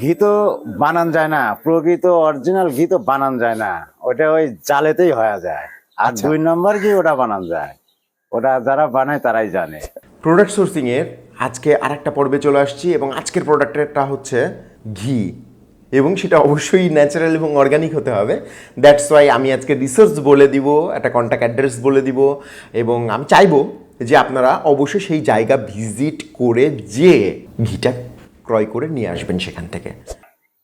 ঘি তো বানান যায় না প্রকৃত অরিজিনাল ঘি তো বানান যায় না ওটা ওই জালেতেই হয়ে যায়। আর আচ্ছা। দুই নম্বর ঘি ওটা বানান যায় ওটা যারা বানায় তারাই জানে। প্রোডাক্ট সোর্সিং এর আজকে আরেকটা পর্বে চলে আসছি এবং আজকের প্রোডাক্টেরটা হচ্ছে ঘি এবং সেটা অবশ্যই ন্যাচারাল এবং অর্গানিক হতে হবে। দ্যাটস ওয়াই আমি আজকে রিসার্চ বলে দিব একটা কন্ট্যাক্ট অ্যাড্রেস বলে দিব এবং আমি চাইব যে আপনারা অবশ্যই সেই জায়গা ভিজিট করে যে ঘিটা ক্রয় করে নিয়ে আসবেন সেখান থেকে।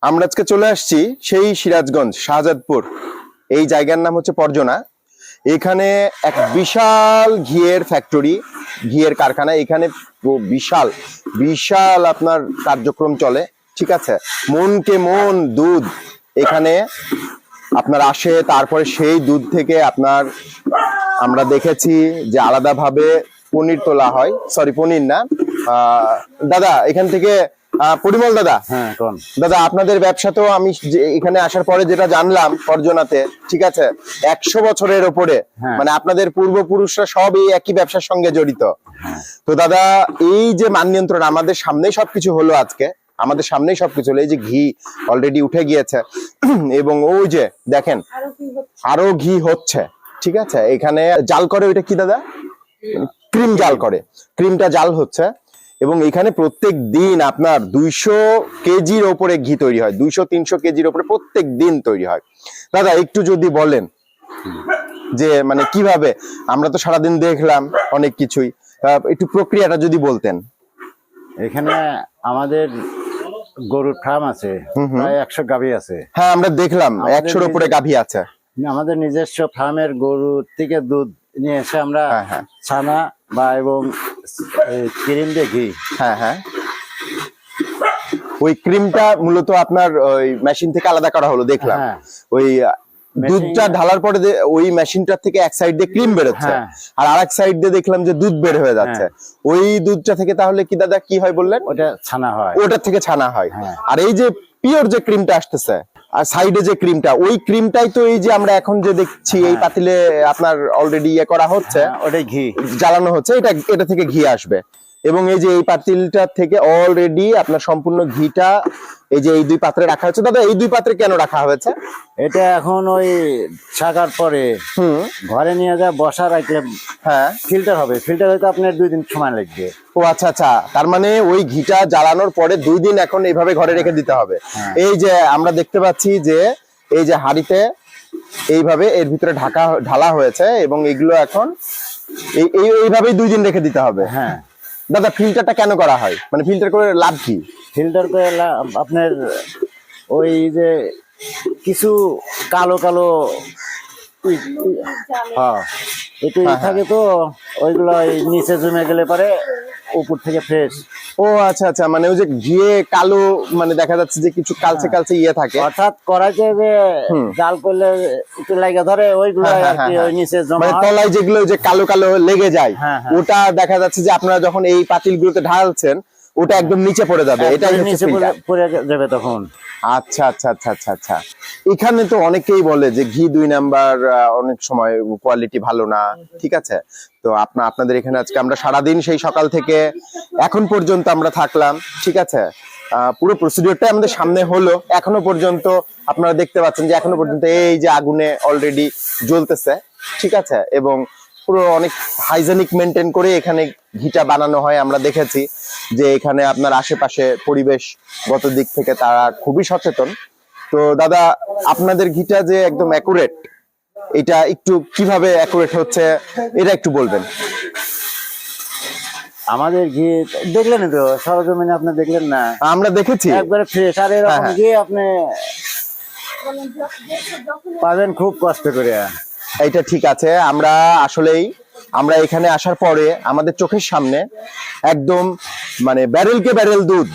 আমরা আজকে চলে আসছি সেই সিরাজগঞ্জ, শাহজাদপুর। এই জায়গার নাম হচ্ছে পর্জনা। এখানে এক বিশাল ঘিয়ের ফ্যাক্টরি ঘিয়ের কারখানা। এখানে বিশাল বিশাল আপনার কার্যক্রম চলে। ঠিক আছে? মনকে মন, দুধ। এখানে আপনার আসে, তারপরে সেই দুধ থেকে আপনার আমরা দেখেছি যে আলাদাভাবে পনির তোলা হয়। সরি পনির না। দাদা, এখান থেকে পরিমল দাদা। হ্যাঁ কোন? দাদা আপনাদের ব্যবসা তো আমি এখানে আসার পরে যেটা জানলাম পর্যনাতে ঠিক আছে? একশো বছরের ওপরে। হ্যাঁ। মানে আপনাদের পূর্বপুরুষরা সব এই একই ব্যবসার সঙ্গে জড়িত। তো দাদা এই যে মান নিয়ন্ত্রণ আমাদের সামনেই সবকিছু হলো আজকে। আমাদের সামনেই সবকিছু হলো। এই যে ঘি অলরেডি উঠে গিয়েছে। এবং ওই যে দেখেন আরও ঘি হচ্ছে। ঠিক আছে? এখানে জাল করে ওইটা কি দাদা? ক্রিম জাল করে। ক্রিমটা জাল হচ্ছে। এবং এখানে প্রত্যেক দিন আপনার দুইশো কেজির ওপরে ঘি তৈরি হয় দুইশো তিনশো কেজির ওপরে প্রত্যেক দিন তৈরি হয়। দাদা একটু যদি বলেন যে মানে কীভাবে? আমরা তো সারাদিন দেখলাম অনেক কিছুই। একটু প্রক্রিয়াটা যদি বলতেন। এখানে আমাদের গরুর ফার্ম আছে প্রায় একশো গাভী আছে। হ্যাঁ আমরা দেখলাম একশোর ওপরে গাভী আছে। আমাদের নিজস্ব ফার্মের গরুর থেকে দুধ নিয়ে এসে আমরা হ্যাঁ, হ্যাঁ। ছানা বা এবং ক্রিম দিয়ে ঘি হ্যাঁ হ্যাঁ ওই ক্রিমটা মূলত আপনার ওই মেশিন থেকে আলাদা করা হলো দেখলাম হ্যাঁ। ওই দুধটা ঢালার পরে ওই মেশিনটার থেকে এক সাইড দিয়ে ক্রিম বেরোচ্ছে। আর আরেক সাইড দিয়ে দেখলাম যে দুধ বের হয়ে যাচ্ছে ওই দুধটা থেকে তাহলে কি দাদা কি হয় বললেন ওটা ছানা হয় ওটার থেকে ছানা হ্যাঁ। আর এই যে পিওর যে ক্রিমটা আসতেছে আর সাইডে যে ক্রিমটা ওই ক্রিমটাই তো এই যে আমরা এখন যে দেখছি এই পাতিলে আপনার অলরেডি ইয়ে করা হচ্ছে হ্যাঁ, ওটাই ঘি। জ্বালানো হচ্ছে এটা এটা থেকে ঘি আসবে। এবং এই যে এই পাতিলটা থেকে অলরেডি আপনার সম্পূর্ণ ঘিটা এই যে এই দুই পাত্রে রাখা হয়েছে। দাদা এই দুই পাত্রে কেন রাখা হয়েছে? এটা এখন ওই ছাকার পরে হুম। ঘরে নিয়ে যা বসা রাখলে হ্যাঁ। ফিল্টার হবে। ফিল্টার হয়তো আপনার দুই দিন সময় লাগবে। ও আচ্ছা আচ্ছা। তার মানে ওই ঘিটা জ্বালানোর পরে দুই দিন এখন এইভাবে ঘরে রেখে দিতে হবে। হ্যাঁ। এই যে আমরা দেখতে পাচ্ছি যে এই যে হাড়িতে এইভাবে এর ভিতরে ঢাকা ঢালা হয়েছে এবং এগুলো এখন এই এই- এইভাবেই দুই দিন রেখে দিতে হবে। হ্যাঁ। দাদা ফিল্টারটা কেন করা হয়? মানে ফিল্টার করে লাভ কি? ফিল্টার করে আপনার ওই যে কিছু কালো কালো হ্যাঁ। একটু থাকে তো ওইগুলো নিচে জমে গেলে পরে উপর থেকে ফ্রেশ ও আচ্ছা আচ্ছা মানে ওই যে ঘিয়ে কালো মানে দেখা যাচ্ছে যে কিছু কালচে হ্যাঁ। কালচে ইয়ে থাকে। অর্থাৎ করাইতে যে জাল করলে একটু লাগে ধরে ওইগুলো হ্যাঁ, আর কি হ্যাঁ, ওই নিচে জমা মানে তলায় যেগুলো যে কালো কালো লেগে যায় হ্যাঁ, হ্যাঁ। ওটা দেখা যাচ্ছে যে আপনারা যখন এই পাতিল গুলোতে ঢালছেন ওটা একদম নিচে পড়ে যাবে হচ্ছে নিচে পড়ে- যাবে তখন। আচ্ছা আচ্ছা আচ্ছা আচ্ছা আচ্ছা। এখানে তো অনেকেই বলে যে ঘি দুই নাম্বার অনেক সময় কোয়ালিটি ভালো না ঠিক আছে? তো আপনার আপনাদের এখানে আজকে আমরা সারাদিন সেই সকাল থেকে এখন পর্যন্ত আমরা থাকলাম ঠিক আছে? পুরো প্রসিডিওরটা আমাদের সামনে হলো এখনও পর্যন্ত আপনারা দেখতে পাচ্ছেন যে এখনও পর্যন্ত এই যে আগুনে অলরেডি জ্বলতেছে ঠিক আছে? এবং পুরো অনেক হাইজেনিক মেনটেন করে এখানে ঘিটা বানানো হয় আমরা দেখেছি যে এখানে আপনার আশেপাশে পরিবেশগত দিক থেকে তারা খুবই সচেতন। তো দাদা আপনাদের ঘিটা যে একদম অ্যাকুরেট এটা একটু কীভাবে অ্যাকুরেট হচ্ছে এটা একটু বলবেন। আমাদের ঘি দেখলেন তো সরজমিনে আপনি দেখলেন না? আমরা দেখেছি। একবারে ফ্রেশ আর হ্যাঁ, এরকম হ্যাঁ। ঘি আপনি পাবেন খুব কষ্ট করে। এটা ঠিক আছে আমরা আসলেই আমরা এখানে আসার পরে আমাদের চোখের সামনে একদম মানে ব্যারেলকে ব্যারেল দুধ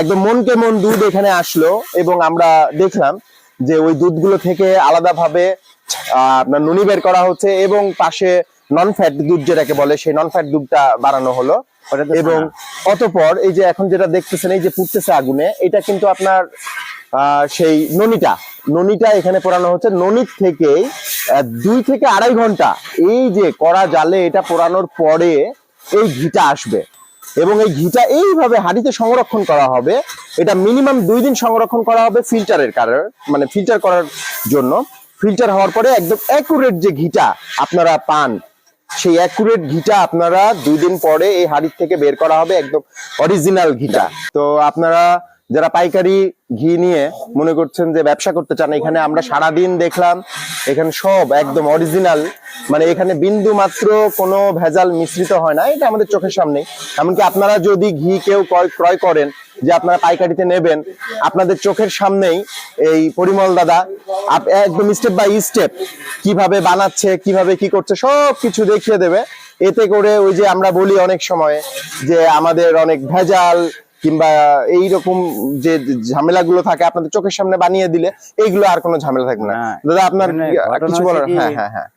একদম মনকে মন দুধ এখানে আসলো এবং আমরা দেখলাম যে ওই দুধগুলো থেকে আলাদাভাবে আপনার নুনি বের করা হচ্ছে এবং পাশে নন ফ্যাট দুধ যেটাকে বলে সেই নন ফ্যাট দুধটা বানানো হলো এবং অতপর এই যে এখন যেটা দেখতেছেন এই যে পুড়তেছে আগুনে এটা কিন্তু আপনার সেই ননিটা। ননিটা এখানে পোড়ানো হচ্ছে। ননির থেকেই আহ, দুই থেকে আড়াই ঘণ্টা এই যে কড়া জালে এটা পোড়ানোর পরে এই ঘিটা আসবে। এবং এই ঘিটা এইভাবে হাঁড়িতে সংরক্ষণ করা হবে। এটা মিনিমাম দুই দিন সংরক্ষণ করা হবে ফিল্টারের কারণ মানে ফিল্টার করার জন্য। ফিল্টার হওয়ার পরে একদম অ্যাকুরেট যে ঘিটা আপনারা পান সেই অ্যাকুরেট ঘিটা আপনারা দুই দিন পরে এই হাড়ির থেকে বের করা হবে একদম অরিজিনাল ঘিটা। তো আপনারা যারা পাইকারি ঘি নিয়ে মনে করছেন যে ব্যবসা করতে চান, এখানে আমরা সারা দিন দেখলাম, এখানে সব একদম অরিজিনাল মানে এখানে বিন্দু মাত্র কোনো ভেজাল মিশ্রিত হয় না, এটা আমাদের চোখের সামনে। এমনকি আপনারা যদি ঘি কেউ ক্রয় করেন, যে আপনারা পাইকারিতে নেবেন, আপনাদের চোখের সামনেই এই পরিমল দাদা একদম স্টেপ বাই স্টেপ কীভাবে বানাচ্ছে, কীভাবে কি করছে, সব কিছু দেখিয়ে দেবে। এতে করে ওই যে আমরা বলি অনেক সময় যে আমাদের অনেক ভেজাল কিংবা এই রকম যে ঝামেলাগুলো থাকে আপনাদের চোখের সামনে বানিয়ে দিলে এইগুলো আর কোনো ঝামেলা থাকবে না। না, দাদা আপনার মানে কিছু বলার? হ্যাঁ হ্যাঁ হ্যাঁ।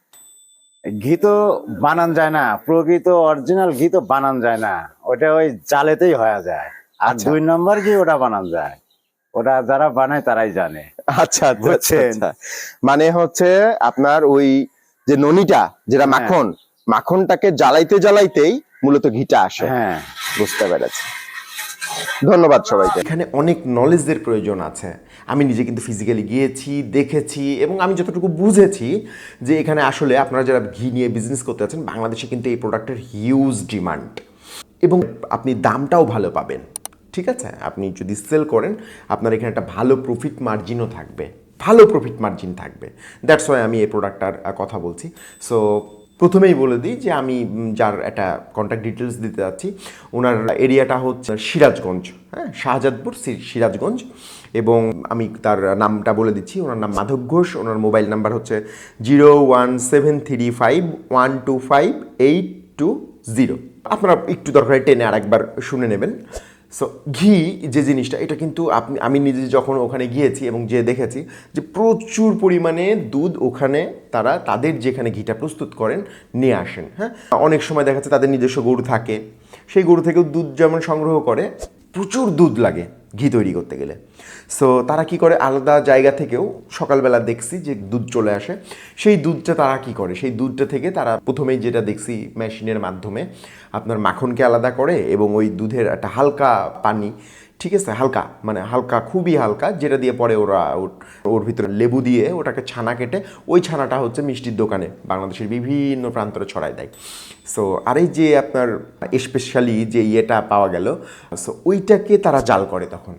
ঘি তো বানান যায় না প্রকৃত অরিজিনাল ঘি তো বানান যায় না ওটা ওই জালেতেই হয়ে যায়। আর আচ্ছা। দুই নম্বর ঘি ওটা বানান যায় ওটা যারা বানায় তারাই জানে। আচ্ছা আচ্ছা, আচ্ছা বুঝছেন? মানে হচ্ছে আপনার ওই যে ননিটা যেটা হ্যাঁ। মাখন মাখনটাকে জ্বালাইতে জ্বালাইতেই মূলত ঘিটা আসে। হ্যাঁ। বুঝতে পেরেছি। ধন্যবাদ সবাইকে। এখানে অনেক নলেজের প্রয়োজন আছে। আমি নিজে কিন্তু ফিজিক্যালি গিয়েছি, দেখেছি এবং আমি যতটুকু বুঝেছি যে এখানে আসলে আপনারা যারা ঘি নিয়ে বিজনেস করতে আছেন, বাংলাদেশে কিন্তু এই প্রোডাক্টের হিউজ ডিমান্ড এবং আপনি দামটাও ভালো পাবেন, ঠিক আছে? আপনি যদি সেল করেন, আপনার এখানে একটা ভালো প্রফিট মার্জিনও থাকবে, ভালো প্রফিট মার্জিন থাকবে। দ্যাটস ওয়াই আমি এই প্রোডাক্টটার কথা বলছি। সো প্রথমেই বলে দিই যে আমি যার একটা কন্ট্যাক্ট ডিটেলস দিতে যাচ্ছি ওনার এরিয়াটা হচ্ছে সিরাজগঞ্জ হ্যাঁ শাহজাদপুর সিরাজগঞ্জ এবং আমি তার নামটা বলে দিচ্ছি ওনার নাম মাধব ঘোষ ওনার মোবাইল নাম্বার হচ্ছে zero one seven three five one two five eight two zero. আপনারা একটু দরকার টেনে আরেকবার শুনে নেবেন। সো ঘি যে জিনিসটা, এটা কিন্তু আপনি, আমি নিজে যখন ওখানে গিয়েছি এবং যে দেখেছি যে প্রচুর পরিমাণে দুধ ওখানে তারা তাদের যেখানে ঘিটা প্রস্তুত করেন, নিয়ে আসেন হ্যাঁ? অনেক সময় দেখা যাচ্ছে তাদের নিজস্ব গরু থাকে, সেই গরু থেকেও দুধ যেমন সংগ্রহ করে, প্রচুর দুধ লাগে। ঘি তৈরি করতে গেলে। সো তারা কি করে? আলাদা জায়গা থেকেও সকালবেলা দেখছি যে দুধ চলে আসে। সেই দুধটা তারা কি করে? সেই দুধটা থেকে তারা প্রথমেই যেটা দেখছি মেশিনের মাধ্যমে, আপনার মাখনকে আলাদা করে এবং ওই দুধের একটা হালকা পানি ঠিক আছে, হালকা মানে হালকা, খুবই হালকা, যেটা দিয়ে পরে ওরা ওর- ভিতরে লেবু দিয়ে ওটাকে ছানা কেটে, ওই ছানাটা হচ্ছে মিষ্টির দোকানে, বাংলাদেশের বিভিন্ন প্রান্তরে ছড়ায় দেয়। সো আর এই যে আপনার স্পেশালি যে ইয়েটা পাওয়া গেল সো ওইটাকে তারা জাল করে তখন।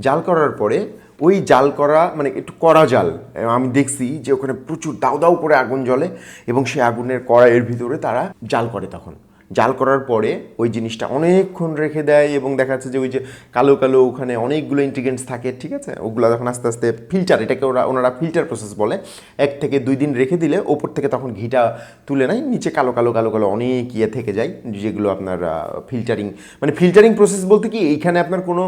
জাল করার পরে ওই জাল করা মানে একটু কড়া জাল, আমি দেখছি যে ওখানে প্রচুর দাউ দাউ করে আগুন জ্বলে, এবং সেই আগুনের কড়াইয়ের ভিতরে তারা জাল করে তখন। জাল করার পরে ওই জিনিসটা অনেকক্ষণ রেখে দেয় এবং দেখা যাচ্ছে যে ওই যে কালো কালো ওখানে অনেকগুলো ইনগ্রিডিয়েন্টস থাকে, ঠিক আছে? ওগুলো যখন আস্তে আস্তে ফিল্টার এটাকে ওরা, ওনারা ফিল্টার প্রসেস বলে, এক থেকে দুই দিন রেখে দিলে ওপর থেকে তখন ঘিটা তুলে নেয়, নিচে কালো কালো কালো কালো অনেক ইয়ে থেকে যায়, যেগুলো আপনার ফিল্টারিং মানে ফিল্টারিং প্রসেস বলতে কি, এইখানে আপনার কোনো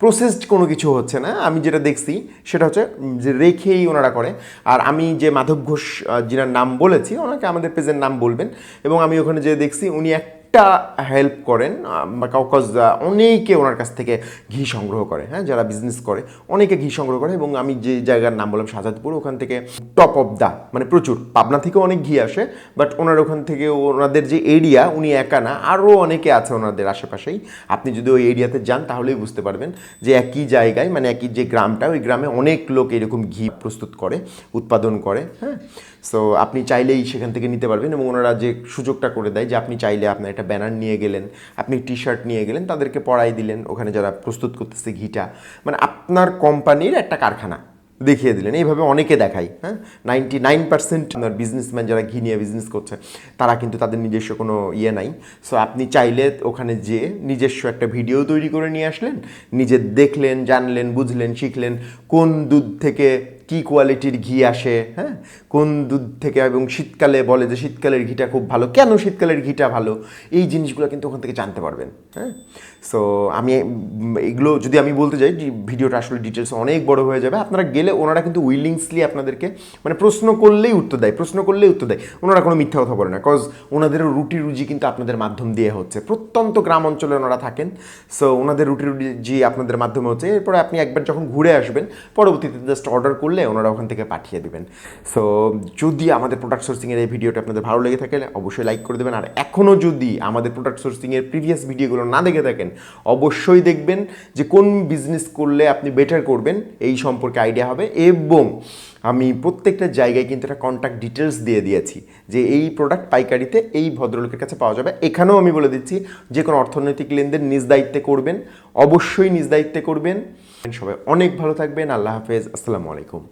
প্রসেসড কোনো কিছু হচ্ছে না। আমি যেটা দেখছি, সেটা হচ্ছে যে রেখেই ওনারা করে। আর আমি যে মাধব ঘোষ যিনার নাম বলেছি, ওনাকে আমাদের পেজের নাম বলবেন। এবং আমি ওখানে যে দেখছি, উনি একটা হেল্প করেন কজ অনেকে ওনার কাছ থেকে ঘি সংগ্রহ করে হ্যাঁ যারা বিজনেস করে, অনেকে ঘি সংগ্রহ করে এবং আমি যে জায়গার নাম বললাম শাহজাদপুর, ওখান থেকে টপ অফ দা মানে প্রচুর, পাবনা থেকেও অনেক ঘি আসে বাট ওনার ওখান থেকে ওনাদের যে এরিয়া উনি একা না আরও অনেকে আছে ওনাদের আশেপাশেই। আপনি যদি ওই এরিয়াতে যান, তাহলেই বুঝতে পারবেন যে একই জায়গায় মানে একই যে গ্রামটা, ওই গ্রামে অনেক লোক এরকম ঘি প্রস্তুত করে, উৎপাদন করে হ্যাঁ। সো আপনি চাইলেই সেখান থেকে নিতে পারবেন এবং ওনারা যে সুযোগটা করে দেয় যে আপনি চাইলে আপনার একটা ব্যানার নিয়ে গেলেন, আপনি টি শার্ট নিয়ে গেলেন, তাদেরকে পড়াই দিলেন, ওখানে যারা প্রস্তুত করতেছে ঘিটা। মানে আপনার কোম্পানির একটা কারখানা দেখিয়ে দিলেন। এইভাবে অনেকে দেখাই হ্যাঁ? নাইনটি নাইন পার্সেন্ট আপনার বিজনেসম্যান যারা ঘি নিয়ে বিজনেস করছে, তারা কিন্তু তাদের নিজস্ব কোনো ইয়ে নাই। সো আপনি চাইলে ওখানে যে নিজস্ব একটা ভিডিও তৈরি করে নিয়ে আসলেন, নিজে দেখলেন, জানলেন, বুঝলেন, শিখলেন কোন দুধ থেকে কি কোয়ালিটির ঘি আসে হ্যাঁ? কোন দুধ থেকে, এবং শীতকালে বলে যে শীতকালের ঘিটা খুব ভালো। কেন শীতকালের ঘিটা ভালো? এই জিনিসগুলো কিন্তু ওখান থেকে জানতে পারবেন হ্যাঁ? সো আমি এগুলো যদি আমি বলতে যাই ভিডিওটা আসলে ডিটেলস অনেক বড় হয়ে যাবে। আপনারা গেলে ওনারা কিন্তু উইলিংসলি আপনাদেরকে মানে প্রশ্ন করলেই উত্তর দেয়, প্রশ্ন করলেই উত্তর দেয়। ওনারা কোনো মিথ্যা কথা বলে না কজ ওনাদেরও রুটি রুজি কিন্তু আপনাদের মাধ্যম দিয়ে হচ্ছে। প্রত্যন্ত গ্রাম অঞ্চলে ওনারা থাকেন। সো ওনাদের রুটি রুজি আপনাদের মাধ্যমে হচ্ছে। এরপরে আপনি একবার যখন ঘুরে আসবেন, পরবর্তীতে জাস্ট অর্ডার করলে করলে ওনারা ওখান থেকে পাঠিয়ে দেবেন। সো যদি আমাদের প্রোডাক্ট সোর্সিংয়ের এই ভিডিওটা আপনাদের ভালো লেগে থাকে, অবশ্যই লাইক করে দেবেন। আর এখনও যদি আমাদের প্রোডাক্ট সোর্সিংয়ের প্রিভিয়াস ভিডিওগুলো না দেখে থাকেন, অবশ্যই দেখবেন যে কোন বিজনেস করলে আপনি বেটার করবেন, এই সম্পর্কে আইডিয়া হবে। এবং আমি প্রত্যেকটা জায়গায় কিন্তু একটা কন্ট্যাক্ট ডিটেলস দিয়ে দিয়েছি যে এই প্রোডাক্ট পাইকারিতে এই ভদ্রলোকের কাছে পাওয়া যাবে। এখানেও আমি বলে দিচ্ছি, যে কোনো অর্থনৈতিক লেনদেন নিজ দায়িত্বে করবেন, অবশ্যই নিজ দায়িত্বে করবেন। সবাই অনেক ভালো থাকবেন। আল্লাহ হাফেজ। আসসালামু আলাইকুম।